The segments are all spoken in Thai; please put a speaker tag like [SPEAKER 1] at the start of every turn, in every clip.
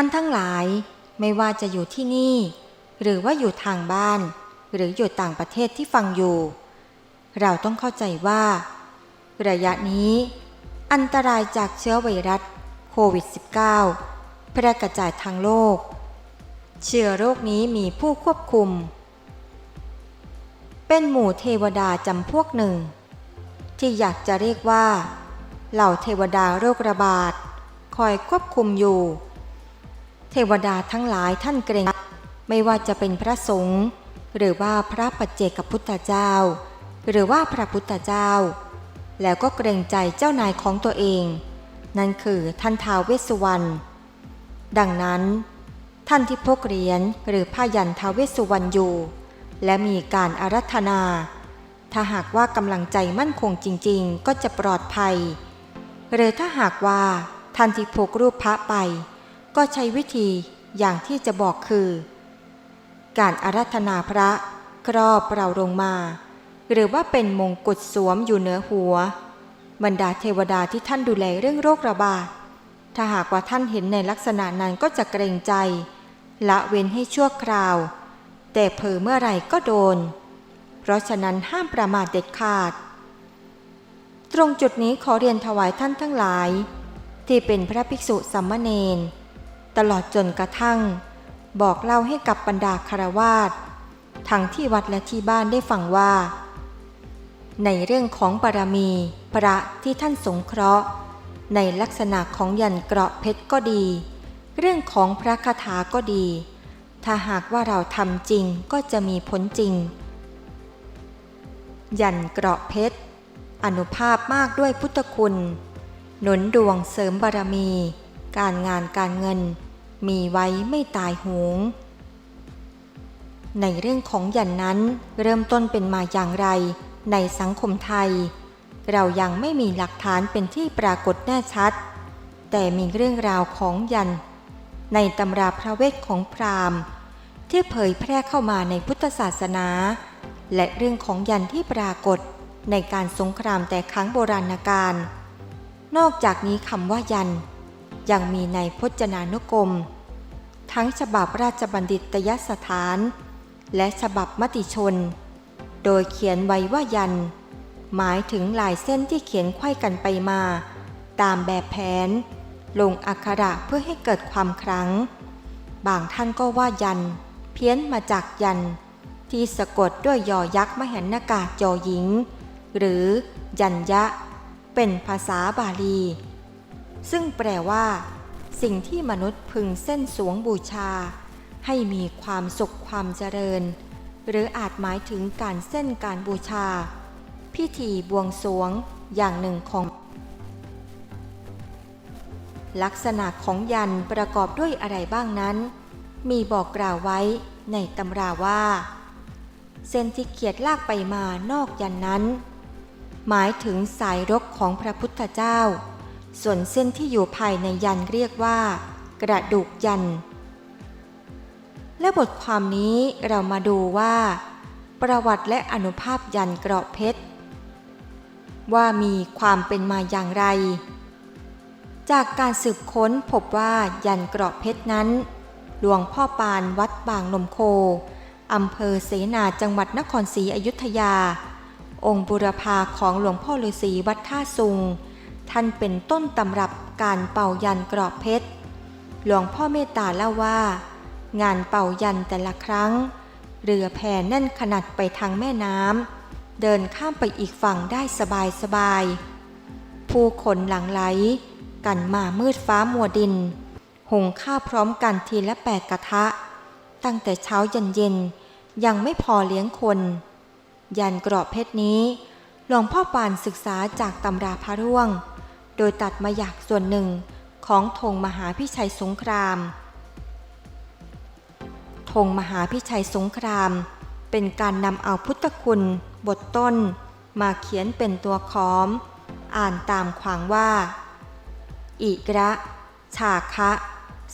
[SPEAKER 1] ท่านทั้งหลายไม่ว่าจะอยู่ที่นี่ หรือว่าอยู่ทางบ้าน หรืออยู่ต่างประเทศที่ฟังอยู่ เราต้องเข้าใจว่า ระยะนี้ อันตรายจากเชื้อไวรัสโควิด -19 แพร่กระจายทางโลก เชื้อโรคนี้มีผู้ควบคุม เป็นหมู่เทวดาจำพวกหนึ่ง ที่อยากจะเรียกว่า เหล่าเทวดาโรคระบาด คอยควบคุมอยู่ เทวดาทั้งหลายท่านเกรง ไม่ว่าจะเป็นพระสงฆ์หรือว่าพระปัจเจกพุทธเจ้า หรือว่าพระพุทธเจ้า แล้วก็เกรงใจเจ้านายของตัวเอง นั่นคือท่านท้าวเวสสุวรรณดังนั้น ท่านที่พกเหรียญหรือผ้ายันท้าวเวสสุวรรณอยู่ และมีการอารัธนา ถ้าหากว่ากำลังใจมั่นคงจริง ๆ ก็จะปลอดภัย หรือถ้าหากว่าท่านที่พกรูปพระไป ก็ใช้วิธีอย่างที่จะบอกคือ การอารัธนาพระครอบเราลงมา หรือว่าเป็นมงกุฎสวมอยู่เหนือหัว บรรดาเทวดาที่ท่านดูแลเรื่องโรคระบาดถ้าหากว่าท่านเห็นในลักษณะนั้นก็จะเกรงใจ ละเว้นให้ชั่วคราว แต่เผลอเมื่อไหร่ก็โดน เพราะฉะนั้นห้ามประมาทเด็ดขาด ตรงจุดนี้ขอเรียนถวายท่านทั้งหลาย ที่เป็นพระภิกษุสัมมาเนน ตลอดจนกระทั่ง บอกเล่าให้กับบรรดาคารวาสทั้งที่วัดและที่บ้านได้ฟังว่า ในเรื่องของบารมีพระที่ท่านสงเคราะห์ ในลักษณะของยันเกราะเพชรก็ดี เรื่องของพระคาถาก็ดี ถ้าหากว่าเราทำจริงก็จะมีผลจริง ยันเกราะเพชรอนุภาพมากด้วยพุทธคุณ หนุนดวงเสริมบารมี การงานการเงิน มีไว้ไม่ตายโหง ในเรื่องของยันนั้นเริ่มต้นเป็นมาอย่างไร ในสังคมไทย เรายังไม่มีหลักฐานเป็นที่ปรากฏแน่ชัด แต่มีเรื่องราวของยัน ในตำราพระเวทของพราหมณ์ ที่เผยแพร่เข้ามาในพุทธศาสนา และเรื่องของยันที่ปรากฏในการสงครามแต่ครั้งโบราณกาลนอกจากนี้คำว่ายัน ยังมีในพจนานุกรม ทั้งฉบับราชบัณฑิตยสถาน และฉบับมติชน โดยเขียนไว้ว่ายัน หมายถึงลายเส้นที่เขียนไขว้กันไปมา ตามแบบแผน ลงอักขระเพื่อให้เกิดความครั้ง บางท่านก็ว่ายัน เพี้ยนมาจากยัน ที่สะกดด้วยยอยักษ์มหันนากาศยอหญิง หรือยันยะ เป็นภาษาบาลี ซึ่งแปลว่า สิ่งที่มนุษย์พึงเส้นสวงบูชา ให้มีความสุขความเจริญ หรืออาจหมายถึงการเส้นการบูชา พิธีบวงสวงอย่างหนึ่งของ ลักษณะของยันประกอบด้วยอะไรบ้างนั้น มีบอกกล่าวไว้ในตำราว่า เส้นที่เขียดลากไปมานอกยันนั้น หมายถึงสายรกของพระพุทธเจ้า ส่วนเส้นที่อยู่ภายในยันเรียกว่า กระดูกยัน และบทความนี้เรามาดูว่า ประวัติและอนุภาพยันเกราะเพชร ว่ามีความเป็นมาอย่างไร จากการสืบค้นพบว่ายันเกราะเพชรนั้น หลวงพ่อปานวัดบางนมโคอำเภอเสนาจังหวัดนครศรีอยุธยา องค์บุรพาของหลวงพ่อฤาษีวัดท่าซุง ท่านเป็นต้นตำรับการเป่ายันกราะเพชร หลวงพ่อเมตตาเล่าว่า งานเป่ายันแต่ละครั้ง เรือแพแน่นขนาดไปทางแม่น้ำเดินข้ามไปอีกฝั่งได้สบายสบาย ผู้คนหลังไหล กันมามืดฟ้ามัวดิน หุงข้าวพร้อมกันทีละแปดกระทะ ตั้งแต่เช้ายันเย็นยังไม่พอเลี้ยงคน ยันกราะเพชรนี้หลวงพ่อปานศึกษาจากตำราพระร่วง โดยตัดมาอยากส่วนหนึ่งของธงมหาพิชัยสงครามธงมหาพิชัยสงคราม เป็นการนำเอาพุทธคุณ บทต้น มาเขียนเป็นตัวขอม อ่านตามขวางว่า อิระชาคะ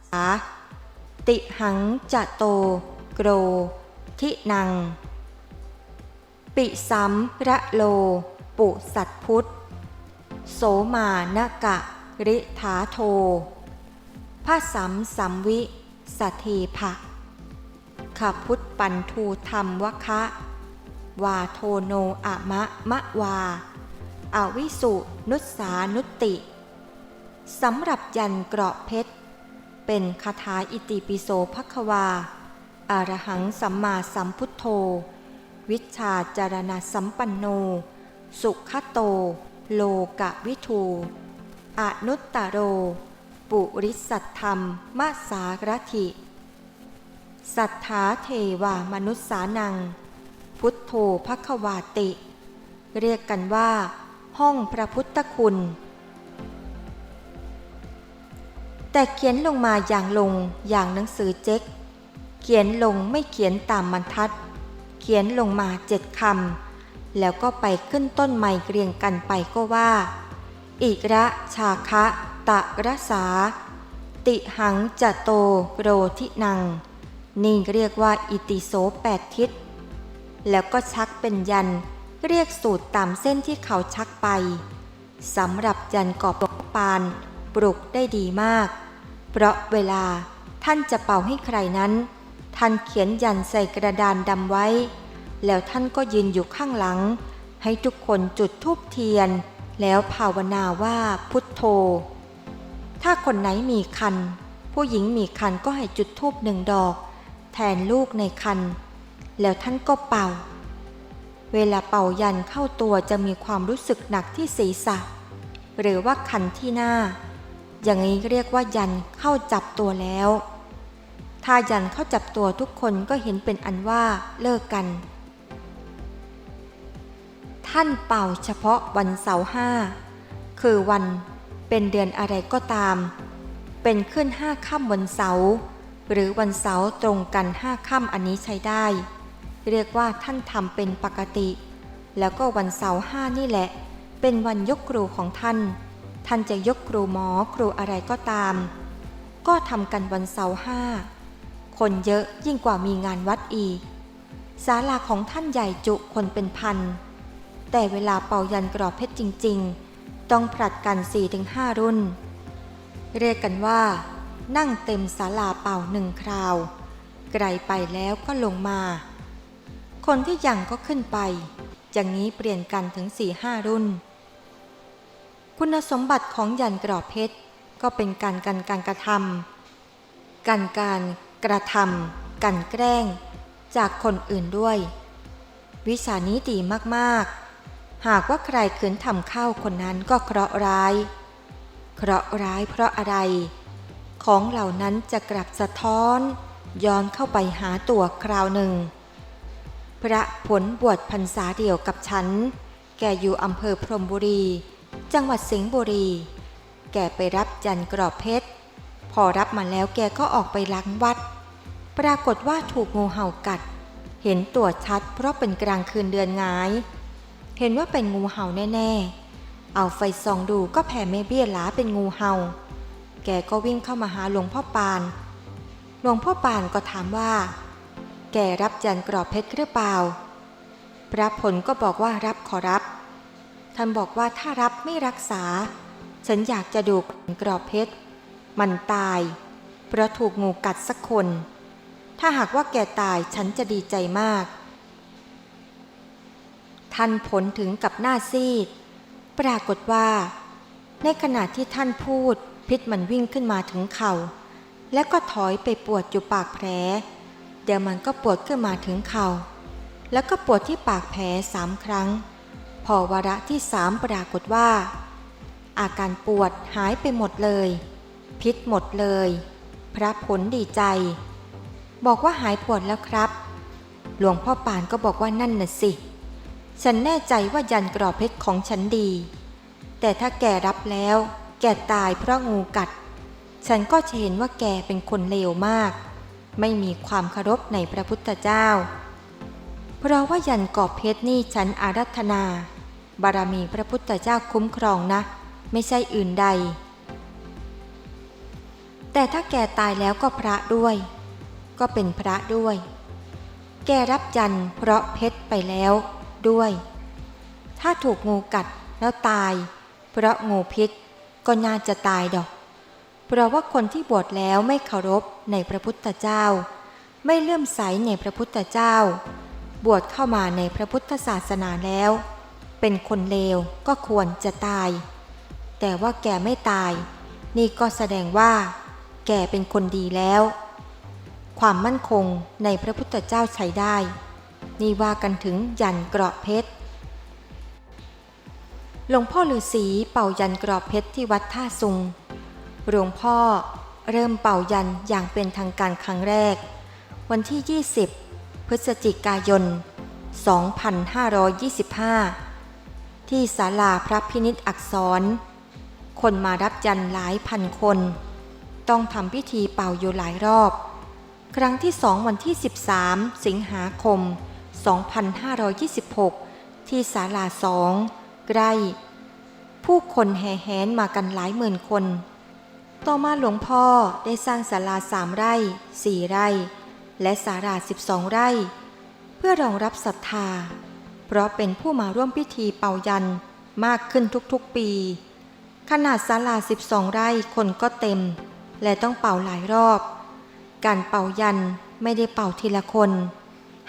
[SPEAKER 1] สา ติหังจะโต โกร ทินัง ปิสัมระโล ปุสัตพุทธ โสมานกะ ริธาโทพระสัมสัมวิสเทภะขับพุทธปันทูธรรมวคะ วาโทโนอะมะมะวาอาวิสุนุสานุติสำหรับยันเกราะเพชร เป็นคาถาอิติปิโสภควาอารหังสัมมาสัมพุทโธ วิชาจารณสัมปันโน สุขโต โลกะวิทูอนุตตโร ปุริสัทธรรมมะสารถิ สัทธาเทวามนุษสานัง พุทโธภควาติ เรียกกันว่า ห้องพระพุทธคุณ แต่เขียนลงมาอย่างลงอย่างหนังสือเจ๊ก เขียนลงไม่เขียนตามบรรทัด เขียนลงมาเจ็ดคำ แล้วก็ไปขึ้นต้นใหม่เรียงกันไปก็ว่า อิระชาคะ ตะระสา ติหังจะโตโรทินัง นี่เรียกว่าอิติโสแปดทิศ แล้วก็ชักเป็นยัน เรียกสูตรตามเส้นที่เขาชักไปสำหรับยันกอบปาน ปลุกได้ดีมาก เพราะเวลาท่านจะเป่าให้ใครนั้น ท่านเขียนยันใส่กระดานดำไว้ แล้วท่านก็ยืนอยู่ข้างหลัง ให้ทุกคนจุดธูปเทียน แล้วภาวนาว่าพุทโธ ถ้าคนไหนมีคัน ผู้หญิงมีคันก็ให้จุดธูปหนึ่งดอก แทนลูกในคัน แล้วท่านก็เป่า เวลาเป่ายันเข้าตัวจะมีความรู้สึกหนักที่ศีรษะ หรือว่าคันที่หน้า อย่างนี้เรียกว่ายันเข้าจับตัวแล้วถ้ายันเข้าจับตัวทุกคนก็เห็นเป็นอันว่าเลิกกัน ท่านเป่าเฉพาะวันเสาร์ห้าคือวันเป็นเดือนอะไรก็ตาม เป็นขึ้นห้าค่ำวันเสาร์หรือวันเสาร์ตรงกันห้าค่ำอันนี้ใช้ได้ เรียกว่าท่านทำเป็นปกติ แล้วก็วันเสาร์ห้านี่แหละ เป็นวันยกครูของท่าน ท่านจะยกครูหมอครูอะไรก็ตาม ก็ทำกันวันเสาร์ห้าคนเยอะยิ่งกว่ามีงานวัดอีกศาลาของท่านใหญ่จุคนเป็นพัน แต่เวลาเป่ายันกรอบเพชรจริง ๆ ต้องผลัดกัน 4-5 รุ่น เรียกกันว่า นั่งเต็มศาลาเป่าหนึ่งคราว ไกลไปแล้วก็ลงมา คนที่ยังก็ขึ้นไป อย่างนี้เปลี่ยนกันถึง 4-5 รุ่น คุณสมบัติของยันกรอบเพชรก็เป็นการกันการกระทำการการกระทำกันแกล้ง จากคนอื่นด้วย วิชานี้ดีมาก ๆ หากว่าใครขืนทำเข้าคนนั้นก็เคราะห์ร้าย เคราะห์ร้ายเพราะอะไร ของเหล่านั้นจะกลับสะท้อน ย้อนเข้าไปหาตัวคราวหนึ่ง พระผลบวชพรรษาเดียวกับฉัน แกอยู่อำเภอพรมบุรี จังหวัดสิงห์บุรี แกไปรับจันกรอบเพชร พอรับมาแล้วแกก็ออกไปล้างวัด ปรากฏว่าถูกงูเห่ากัด เห็นตัวชัดเพราะเป็นกลางคืนเดือนงาย เห็นว่าเป็นงูเห่าแน่ๆ เอาไฟส่องดูก็แผ่แม่เบี้ยหลาเป็นงูเห่า แกก็วิ่งเข้ามาหาหลวงพ่อปาน หลวงพ่อปานก็ถามว่า แกรับจันกรอบเพชรหรือเปล่า พระผลก็บอกว่ารับขอรับ ท่านบอกว่าถ้ารับไม่รักษา ฉันอยากจะดูกรอบเพชร มันตาย เพราะถูกงูกัดสักคน ถ้าหากว่าแกตายฉันจะดีใจมาก ท่านผลถึงกับหน้าซีด ปรากฏว่า ในขณะที่ท่านพูด พิษมันวิ่งขึ้นมาถึงเขา่า แล้วก็ถอยไปปวดอยู่ปากแผล เดี๋ยวมันก็ปวดขึ้นมาถึงเขา่า แล้วก็ปวดที่ปากแผลสามครั้ง พอวาระที่สามปรากฏว่า อาการปวดหายไปหมดเลย พิษหมดเลย พระผลดีใจ บอกว่าหายปวดแล้วครับ หลวงพ่อปานก็บอกว่านั่นน่ะสิ ฉันแน่ใจว่ายันกรอบเพชรของฉันดี แต่ถ้าแกรับแล้ว แกตายเพราะงูกัด ฉันก็จะเห็นว่าแกเป็นคนเลวมาก ไม่มีความเคารพในพระพุทธเจ้า เพราะว่ายันกรอบเพชรนี่ฉันอารัธนา บารมีพระพุทธเจ้าคุ้มครองนะ ไม่ใช่อื่นใด แต่ถ้าแกตายแล้วก็พระด้วย ก็เป็นพระด้วย แกรับยันเพราะเพชรไปแล้ว ด้วย ถ้าถูกงูกัดแล้วตาย เพราะงูพิษก็น่าจะตายดอกเพเพราะว่าคนที่บวชแล้วไม่เคารพในพระพุทธเจ้า ไม่เลื่อมใสในพระพุทธเจ้า บวชเข้ามาในพระพุทธศาสนาแล้ว เป็นคนเลวก็ควรจะตาย แต่ว่าแกไม่ตาย นี่ก็แสดงว่า แกเป็นคนดีแล้ว ความมั่นคงในพระพุทธเจ้าใช้ได้ นี่ว่ากันถึงยันเกราะเพชร หลวงพ่อฤาษีเป่ายันเกราะเพชรที่วัดท่าซุง หลวงพ่อเริ่มเป่ายันอย่างเป็นทางการครั้งแรก วันที่ 20 พฤศจิกายน 2525 ที่ศาลาพระพินิษอักษร คนมารับยันหลายพันคน ต้องทำพิธีเป่าอยู่หลายรอบ ครั้งที่สองวันที่ 13 สิงหาคม 2526 ที่ศาลาสองใกล้ ผู้คนแห่แหนมากันหลายหมื่นคน ต่อมาหลวงพ่อได้สร้างศาลาสามไร่สี่ไร่ และศาลาสิบองไร่ เพื่อรองรับศรัทธา เพราะเป็นผู้มาร่วมพิธีเป่ายันมากขึ้นทุกๆปี ขนาดศาลาสิบองไร่คนก็เต็ม และต้องเป่าหลายรอบ การเป่ายันไม่ได้เป่าทีละคน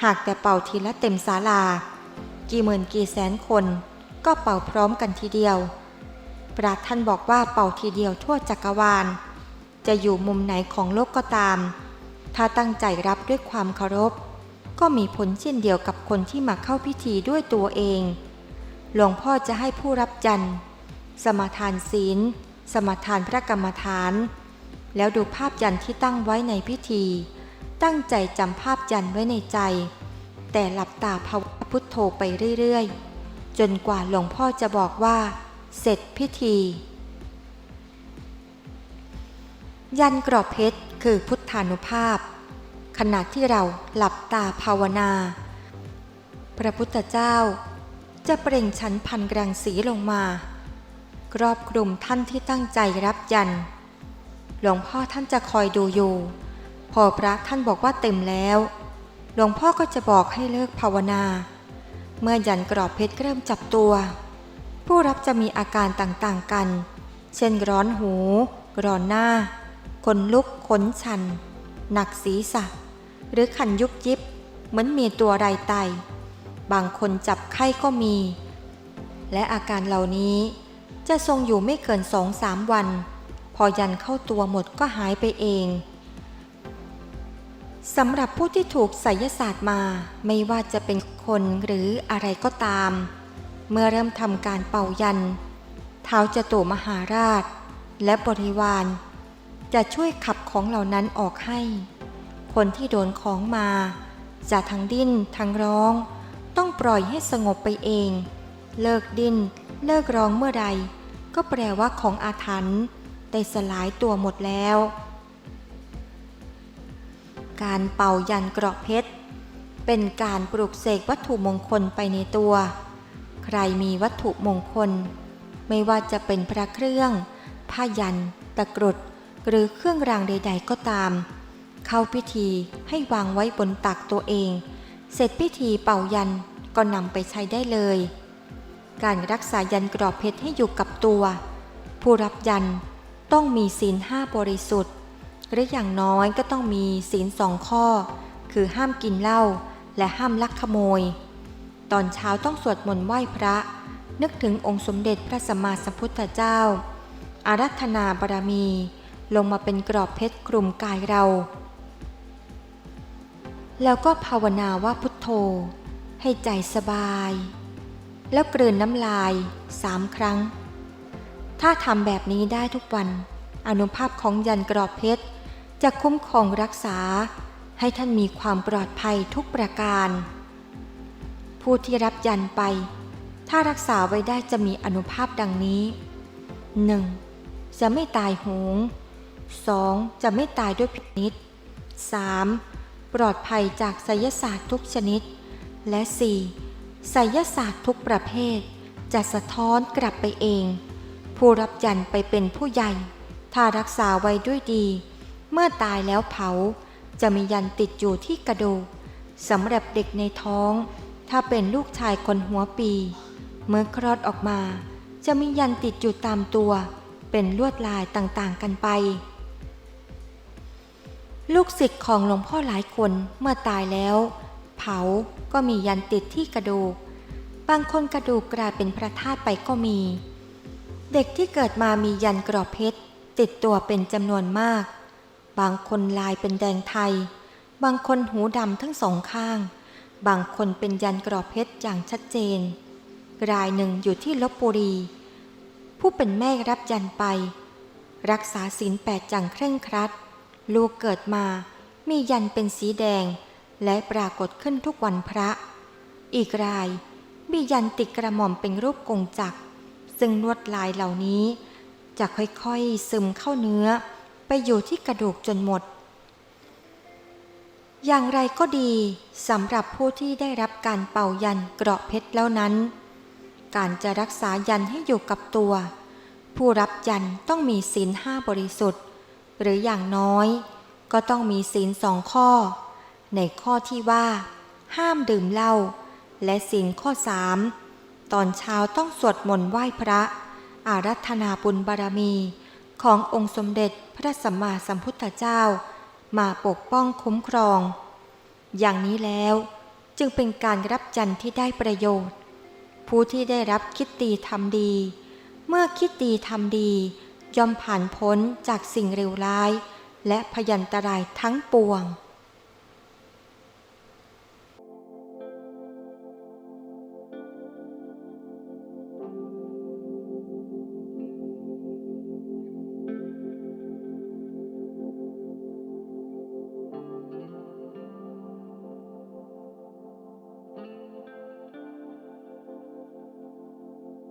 [SPEAKER 1] หากแต่เป่าทีละเต็มศาลา กี่หมื่นกี่แสนคน ก็เป่าพร้อมกันทีเดียว พระท่านบอกว่าเป่าทีเดียวทั่วจักรวาล จะอยู่มุมไหนของโลกก็ตาม ถ้าตั้งใจรับด้วยความเคารพ ก็มีผลเช่นเดียวกับคนที่มาเข้าพิธีด้วยตัวเอง หลวงพ่อจะให้ผู้รับจันทร์สมาทานศีล สมาทานพระกรรมฐาน แล้วดูภาพยันที่ตั้งไว้ในพิธี ตั้งใจจำภาพยันไว้ในใจ แต่หลับตาภาวนาพุทโธไปเรื่อยๆ จนกว่าหลวงพ่อจะบอกว่า เสร็จพิธี ยันกรอบเพชรคือพุทธานุภาพ ขณะที่เราหลับตาภาวนา พระพุทธเจ้า จะเปล่งชั้นพันกรังสีลงมาครอบคลุมท่านที่ตั้งใจรับยัน หลวงพ่อท่านจะคอยดูอยู่ พอพระท่านบอกว่าเต็มแล้ว หลวงพ่อก็จะบอกให้เลิกภาวนา เมื่อยันกรอบเพชรเริ่มจับตัว ผู้รับจะมีอาการต่างๆกัน เช่นร้อนหู ร้อนหน้า ขนลุก ขนชัน หนักศีรษะ หรือขันยุบยิบ เหมือนมีตัวไรไต บางคนจับไข้ก็มี และอาการเหล่านี้จะทรงอยู่ไม่เกินสองสามวัน พอยันเข้าตัวหมดก็หายไปเอง สำหรับผู้ที่ถูกไสยศาสตร์มาไม่ว่าจะเป็นคนหรืออะไรก็ตาม เมื่อเริ่มทำการเป่ายันเท้าจะตุมหาราช และบริวาร จะช่วยขับของเหล่านั้นออกให้ คนที่โดนของมาจะทั้งดิ้นทั้งร้อง ต้องปล่อยให้สงบไปเอง เลิกดิ้น เลิกร้องเมื่อใด ก็แปลว่าของอาถรรพ์ได้สลายตัวหมดแล้ว การเป่ายันเกราะเพชร เป็นการปลุกเสกวัตถุมงคลไปในตัว ใครมีวัตถุมงคล ไม่ว่าจะเป็นพระเครื่อง ผ้ายัน ตะกรุด หรือเครื่องรางใด ๆ ก็ตาม เข้าพิธีให้วางไว้บนตักตัวเอง เสร็จพิธีเป่ายันก็นำไปใช้ได้เลย การรักษายันกรอบเพชรให้อยู่กับตัว ผู้รับยันต้องมีศีลห้าบริสุทธิ์ หรืออย่างน้อยก็ต้องมีศีลสองข้อ คือห้ามกินเหล้าและห้ามลักขโมย ตอนเช้าต้องสวดมนต์ไหว้พระ นึกถึงองค์สมเด็จพระสัมมาสัมพุทธเจ้า อารัธนาบารมี ลงมาเป็นกรอบเพชรกลุ่มกายเรา แล้วก็ภาวนาว่าพุทโธ ให้ใจสบาย แล้วกลืนน้ำลายสามครั้ง ถ้าทำแบบนี้ได้ทุกวัน อนุภาพของยันกรอบเพชร จะคุ้มครองรักษา ให้ท่านมีความปลอดภัยทุกประการ ผู้ที่รับยันไป ถ้ารักษาไว้ได้จะมีอนุภาพดังนี้ 1. จะไม่ตายโหง 2. จะไม่ตายด้วยพิษนิษ 3. ปลอดภัยจากไสยศาสตร์ทุกชนิด และ 4. ไสยศาสตร์ทุกประเภท จะสะท้อนกลับไปเอง ผู้รับยันไปเป็นผู้ใหญ่ ถ้ารักษาไว้ด้วยดี เมื่อตายแล้วเผา จะมียันติดอยู่ที่กระดูกสำหรับเด็กในท้อง ถ้าเป็นลูกชายคนหัวปี เมื่อคลอดออกมา จะมียันติดอยู่ตามตัว เป็นลวดลายต่างๆกันไป ลูกศิษย์ของหลวงพ่อหลายคนเมื่อตายแล้ว เผาก็มียันติดที่กระดูก บางคนกระดูกกลายเป็นพระธาตุไปก็มี เด็กที่เกิดมามียันกรอบเพชร ติดตัวเป็นจำนวนมาก บางคนลายเป็นแดงไทย บางคนหูดำทั้งสองข้าง บางคนเป็นยันกรอบเพชรอย่างชัดเจน รายหนึ่งอยู่ที่ลบบุรี ผู้เป็นแม่รับยันไป รักษาศีลแปดจังเคร่งครัด ลูกเกิดมา มียันเป็นสีแดง และปรากฏขึ้นทุกวันพระ อีกรายมียันติดกระหม่อมเป็นรูปกงจักรซึ่งลวดลายเหล่านี้ จะค่อยๆซึมเข้าเนื้อ ไปอยู่ที่กระดูกจนหมด อย่างไรก็ดีสำหรับผู้ที่ได้รับการเป่ายันเกราะเพชรแล้วนั้น การจะรักษายันให้อยู่กับตัว ผู้รับยันต้องมีศีลห้าบริสุทธิ์ หรืออย่างน้อย ก็ต้องมีศีลสองข้อ ในข้อที่ว่า ห้ามดื่มเหล้าและศีลข้อสามตอนเช้าต้องสวดมนต์ไหว้พระ อารัธนาบุญบารมี ขององค์สมเด็จพระสัมมาสัมพุทธเจ้า มาปกป้องคุ้มครอง อย่างนี้แล้วจึงเป็นการรับจันทร์ที่ได้ประโยชน์ ผู้ที่ได้รับคิดดีทำดี เมื่อคิดดีทำดี ยอมผ่านพ้นจากสิ่งเลวร้าย และพยันตรายทั้งปวง